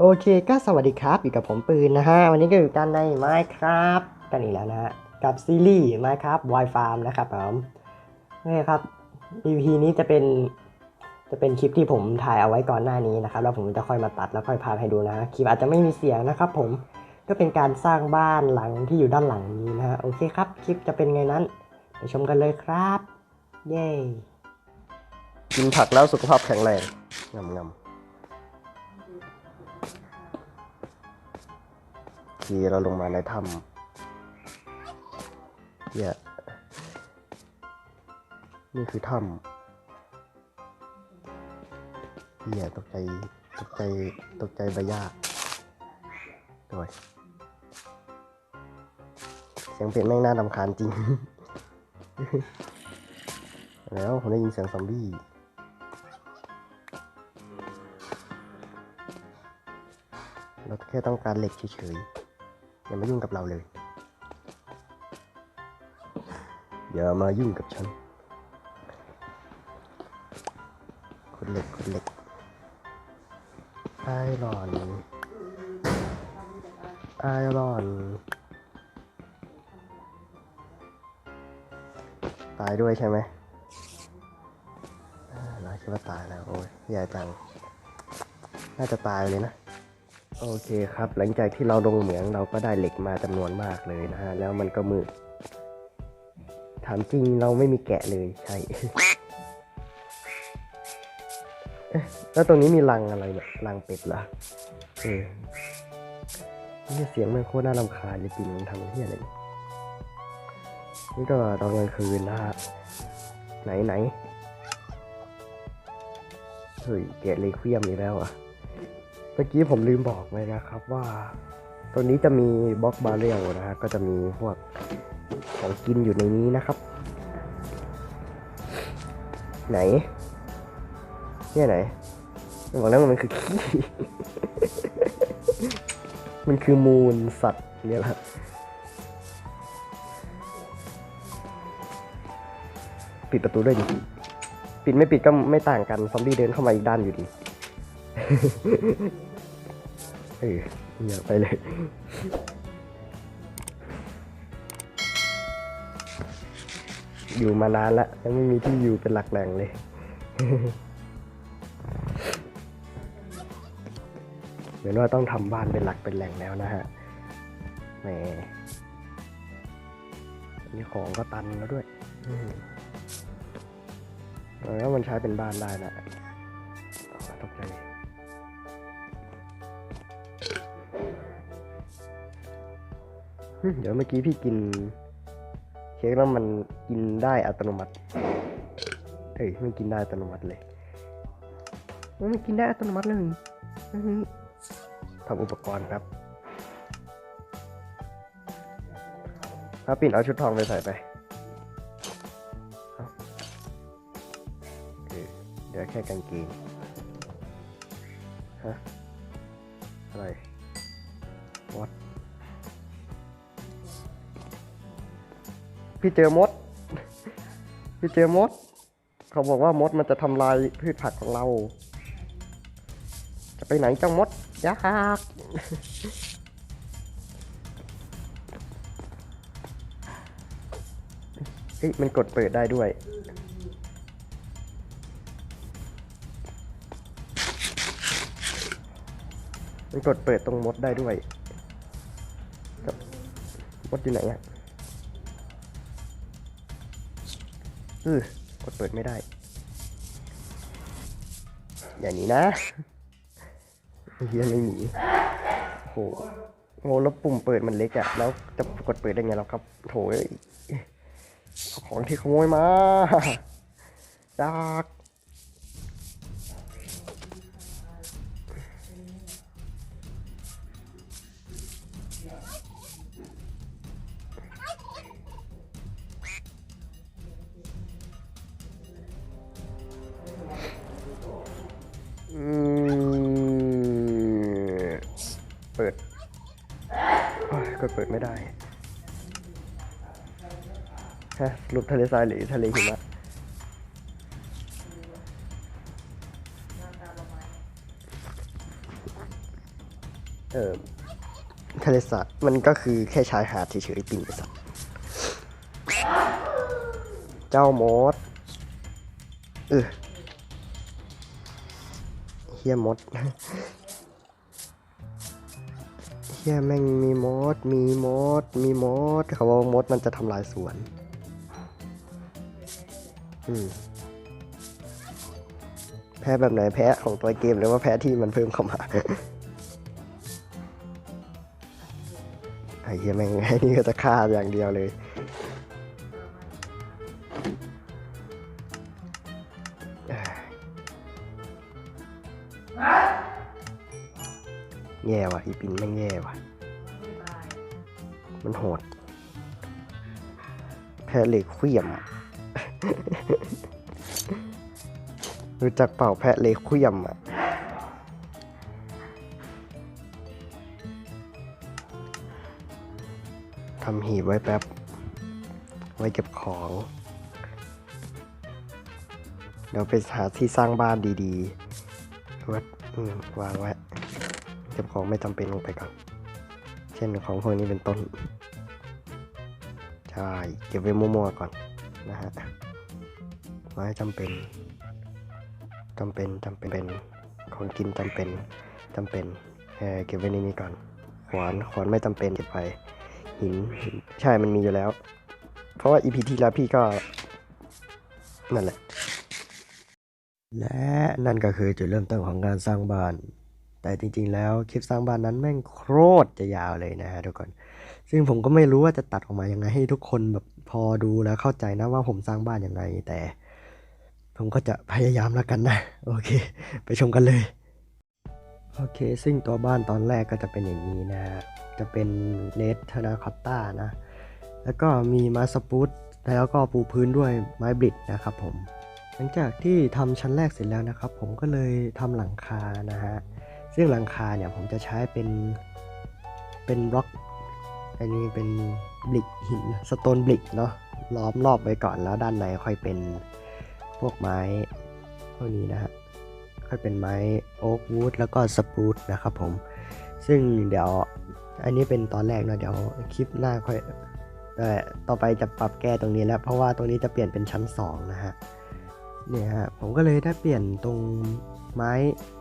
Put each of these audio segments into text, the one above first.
โอเคก็สวัสดีครับอยู่กับผมปืนนะฮะ วันนี้ก็อยู่กันใน Minecraft กันอีกแล้วนะฮะ กับซีรีส์ Minecraft Wild Farm นะครับผมนี่ครับ EP นี้จะเป็น จะเป็นคลิปที่ผมถ่ายเอาไว้ก่อนหน้านี้นะครับ แล้วผมจะค่อยมาตัดแล้วค่อยพาให้ดูนะคลิปอาจจะไม่มีเสียงนะครับผมก็เป็นการสร้างบ้านหลังที่อยู่ด้านหลังนี้นะฮะโอเคครับ คลิปจะเป็นไงนั้นไปชมกันเลยครับ เย้กินผักแล้วสุขภาพแข็งแรงงำงำ ทีเราลงมาในถ้ำเนี่ยนี่คือถ้ำเนี่ยตกใจตกใจตกใจใบหญ้าด้วยเสียงเป็ดแม่งน่ารำคาญจริง แล้วผมได้ยินเสียงซอมบี้เราแค่ต้องการเหล็กเฉยๆ อย่ามายุ่งกับเราเลย อย่ามายุ่งกับฉันคุณเหล็กคุณเหล็กไอรอนไอรอนตายด้วยใช่ไหมอ่าเราคิดว่าตายแล้ว โอ้ยแย่จัง น่าจะตายเลยนะ โอเคครับหลังจากที่เราลงเหมืองเราก็ได้เหล็กมาจำนวนมากเลยนะฮะ แล้วมันก็มืดถามจริงเราไม่มีแกะเลยใช่แล้วตรงนี้มีรังอะไรเนี่ยรังเป็ดเหรอเออนี่เสียงมันโคตรน่ารำคาญเลยปิ่นมันทำเฮี้ยอะไรนี่ก็ตอนกลางคืนนะฮะไหนไหนเฮ้ยแกะเลยเคลียมอีกแล้วอะ เมื่อกี้ผมลืมบอกไปนะครับว่าตัวนี้จะมีบล็อกบาเรลนะฮะก็จะมีพวกของกินอยู่ในนี้นะครับ ไหนเนี่ยไหนบอกแล้วมันคือขี้มันคือมูลสัตว์เนี่ยแหละปิดประตูด้วยดิ ปิดไม่ปิดก็ไม่ต่างกัน ซอมบี้เดินเข้ามาอีกด้านอยู่ดี เอออย่าไปเลย อยู่มานานแล้วยังไม่มีที่อยู่เป็นหลักแหล่งเลย เหมือนว่าต้องทำบ้านเป็นหลักเป็นแหล่งแล้วนะฮะแหมนี่ของก็ตันแล้วด้วยอืมแล้วมันใช้เป็นบ้านได้นะอ๋อตกใจ เดี๋ยวเมื่อกี้พี่กินเค้กแล้วมันกินได้อัตโนมัติ เอ้ยมันกินได้อัตโนมัติเลยเอ้ยมันกินได้อัตโนมัติเลยอื้อหือทำอุปกรณ์ครับถ้าปิ่นเอาชุดทองไปใส่ไปเอาเออเดี๋ยวแค่กางเกงฮะอะไร พี่เจอมด พี่เจอมด เขาบอกว่ามดมันจะทำลายพืชผักของเรา จะไปไหนเจ้ามดยากเฮ้ยมันกดเปิดได้ด้วย มันกดเปิดตรงมดได้ด้วย มดอยู่ไหนอะ ออกดเปิดไม่ได้ อย่างนี้นะเฮียไม่หนีโอ้โหโง่แล้วปุ่มเปิดมันเล็กอะแล้วจะกดเปิดได้ไงเราครับโถของที่ขโมยมาจาก กดเปิดไม่ได้ฮะหลุดทะเลทรายหรือทะเลหิมะเออทะเลสาบมันก็คือแค่ชายหาดเฉยๆปิ่นไปสัตว์เจ้ามดเออเฮียมด เฮียแม่งมีมด มีมด มีมด เขาว่ามดมันจะทำลายสวน อืม แพ้แบบไหนแพ้ของตัวเกมหรือว่าแพ้ที่มันเพิ่มเข้ามาไอ้เหี้ยแม่งไอ้นี่ก็จะฆ่าอย่างเดียวเลย แย่ว่ะอีปินแม่งแย่ว่ะ มันโหด แพ้เหล็กเคลี่ยมอะรู้จักเป่าแพะเหล็กเคลี่ยมอะทำหีบไว้แป๊บ ไว้เก็บของ เดี๋ยวไปหาที่สร้างบ้านดีๆวัดอืมวางไว้เก็บของไม่จำเป็นลงไปก่อน เช่นของพวกนี้เป็นต้น ใช่ เก็บไว้มั่วๆก่อนนะฮะ ไม้จำเป็นจำเป็นจำเป็นเป็นของกินจำเป็นจำเป็นเออเก็บไว้ในนี้ก่อน ขวาน ขวานไม่จำเป็นเก็บไปหินหิน ใช่ มันมีอยู่แล้ว เพราะว่าอีพีที่แล้วพี่ก็ นั่นแหละ และนั่นก็คือจุดเริ่มต้นของการสร้างบ้าน แต่จริงๆแล้วคลิปสร้างบ้านนั้นแม่งโคตรจะยาวเลยนะฮะทุกคน ซึ่งผมก็ไม่รู้ว่าจะตัดออกมายังไงให้ทุกคนแบบพอดูแล้วเข้าใจนะว่าผมสร้างบ้านยังไง แต่ผมก็จะพยายามแล้วกันนะ โอเค ไปชมกันเลยโอเค ซึ่งตัวบ้านตอนแรกก็จะเป็นอย่างนี้นะฮะจะเป็นเลสเทนาคอตต้านะ แล้วก็มีม้สปูตแล้วก็ปูพื้นด้วยไม้บริดนะครับผม หลังจากที่ทำชั้นแรกเสร็จแล้วนะครับ ผมก็เลยทำหลังคานะฮะ ซึ่งหลังคาเนี่ยผมจะใช้เป็นเป็นบล็อกอันนี้เป็นบลิกหินสโตนบลิกเนาะล้อมรอบไว้ก่อนแล้วด้านในค่อยเป็นพวกไม้พวกนี้นะฮะค่อยเป็นไม้โอ๊กวูดแล้วก็สปรูตนะครับผม ซึ่งเดี๋ยวอันนี้เป็นตอนแรกนะเดี๋ยวคลิปหน้าค่อยเอ่ต่อไปจะปรับแก้ตรงนี้แล้ว เพราะว่าตรงนี้จะเปลี่ยนเป็นชั้น 2 นะฮะเนี่ยฮะผมก็เลยได้เปลี่ยนตรง ไม้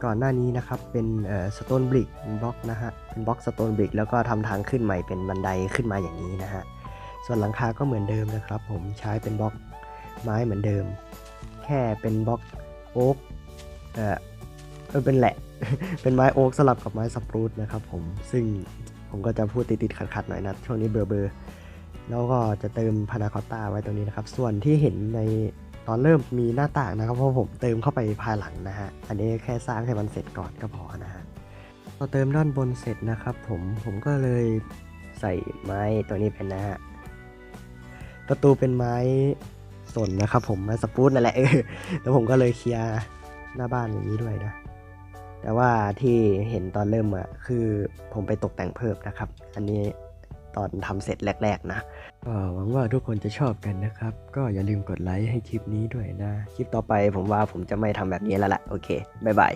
ก่อนหน้านี้นะครับ เป็นสโตนบลิกบล็อกนะฮะ เป็นบล็อกสโตนบลิกแล้วก็ทำทางขึ้นใหม่เป็นบันไดขึ้นมาอย่างนี้นะฮะ ส่วนหลังคาก็เหมือนเดิมนะครับ ผมใช้เป็นบล็อกไม้เหมือนเดิม แค่เป็นบล็อกโอ๊กเออเออเป็นแหละ เป็นไม้โอ๊กสลับกับไม้สปรูตนะครับผม ซึ่งผมก็จะพูดติดๆขัดๆหน่อยนะช่วงนี้เบอร์เบอร์แล้วก็จะเติมพานาคอตต้าไว้ตรงนี้นะครับ ส่วนที่เห็นใน ตอนเริ่มมีหน้าต่างนะครับเพราะผมเติมเข้าไปภายหลังนะฮะอันนี้แค่สร้างให้มันเสร็จก่อนก็พอนะฮะพอเติมด้านบนเสร็จนะครับผมผมก็เลยใส่ไม้ตัวนี้เป็นนะฮะประตูเป็นไม้สนนะครับ ผมไม้สปูตนั่นแหละเออแล้วผมก็เลยเคลียร์หน้าบ้านอย่างนี้ด้วยนะแต่ว่าที่เห็นตอนเริ่มอะคือผมไปตกแต่งเพิ่มนะครับ อันนี้ ตอนทำเสร็จแรก ๆ นะก็หวังว่าทุกคนจะชอบกันนะครับ ก็อย่าลืมกดไลค์ให้คลิปนี้ด้วยนะ คลิปต่อไปผมว่าผมจะไม่ทำแบบนี้แล้วล่ะ โอเค บ๊ายบาย